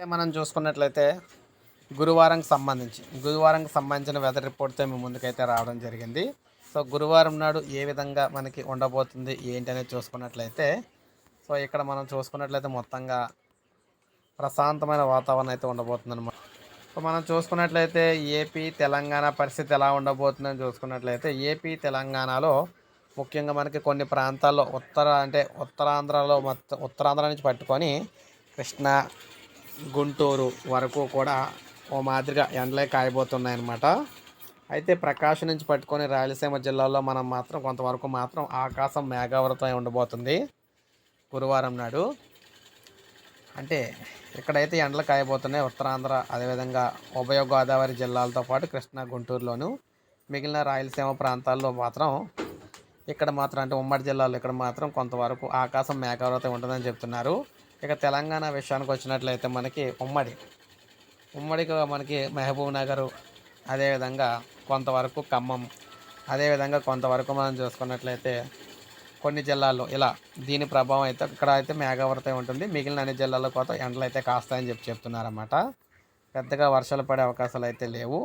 మనం చూసుకున్నట్లయితే గురువారంకి సంబంధించి గురువారంకి సంబంధించిన వెదర్ రిపోర్ట్తో మేము ముందుకైతే రావడం జరిగింది. సో గురువారం నాడు ఏ విధంగా మనకి ఉండబోతుంది ఏంటి అనేది చూసుకున్నట్లయితే సో ఇక్కడ మనం చూసుకున్నట్లయితే మొత్తంగా ప్రశాంతమైన వాతావరణం అయితే ఉండబోతుందన్నమాట. సో మనం చూసుకున్నట్లయితే ఏపీ తెలంగాణ పరిస్థితి ఎలా ఉండబోతుందని చూసుకున్నట్లయితే ఏపీ తెలంగాణలో ముఖ్యంగా మనకి కొన్ని ప్రాంతాల్లో ఉత్తర అంటే ఉత్తరాంధ్రలో మొత్తం ఉత్తరాంధ్ర నుంచి పట్టుకొని కృష్ణా గుంటూరు వరకు కూడా ఓ మాదిరిగా ఎండలే కాయబోతున్నాయి అన్నమాట అయితే ప్రకాశం నుంచి పట్టుకొని రాయలసీమ జిల్లాలో మనం మాత్రం కొంతవరకు మాత్రం ఆకాశం మేఘావృతమై ఉండబోతుంది గురువారం నాడు. అంటే ఇక్కడైతే ఎండలు కాయబోతున్నాయి. ఉత్తరాంధ్ర అదేవిధంగా ఉభయ గోదావరి జిల్లాలతో పాటు కృష్ణా గుంటూరులోను మిగిలిన రాయలసీమ ప్రాంతాల్లో మాత్రం ఇక్కడ మాత్రం అంటే ఉమ్మడి జిల్లాలో ఇక్కడ మాత్రం కొంతవరకు ఆకాశం మేఘావృతం ఉంటుందని చెప్తున్నారు. ఇక తెలంగాణ విషయానికి వచ్చినట్లయితే మనకి ఉమ్మడి ఉమ్మడిగా మనకి మహబూబ్ నగర్ అదేవిధంగా కొంతవరకు ఖమ్మం అదేవిధంగా కొంతవరకు మనం చూసుకున్నట్లయితే కొన్ని జిల్లాల్లో ఇలా దీని ప్రభావం అయితే ఇక్కడ అయితే మేఘావృతం ఉంటుంది. మిగిలిన అన్ని జిల్లాల్లో కోత ఎండలు అయితే కాస్తాయని చెప్పి చెప్తున్నారన్నమాట. పెద్దగా వర్షాలు పడే అవకాశాలు అయితే లేవు.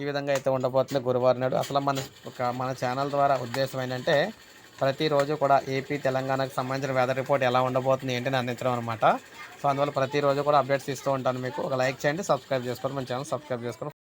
ఈ విధంగా అయితే ఉండబోతుంది గురువారం నాడు. అసలు మన ఒక మన ఛానల్ ద్వారా ఉద్దేశం ఏంటంటే ప్రతిరోజు కూడా ఏపీ తెలంగాణకు సంబంధించిన వెదర్ రిపోర్ట్ ఎలా ఉండబోతుంది ఏంటని అందించడం అనమాట సో అందువల్ల ప్రతిరోజు కూడా అప్డేట్స్ ఇస్తూ ఉంటాను మీకు. ఒక లైక్ చేయండి సబ్స్క్రైబ్ చేసుకోండి మన ఛానల్ సబ్స్క్రైబ్ చేసుకోండి.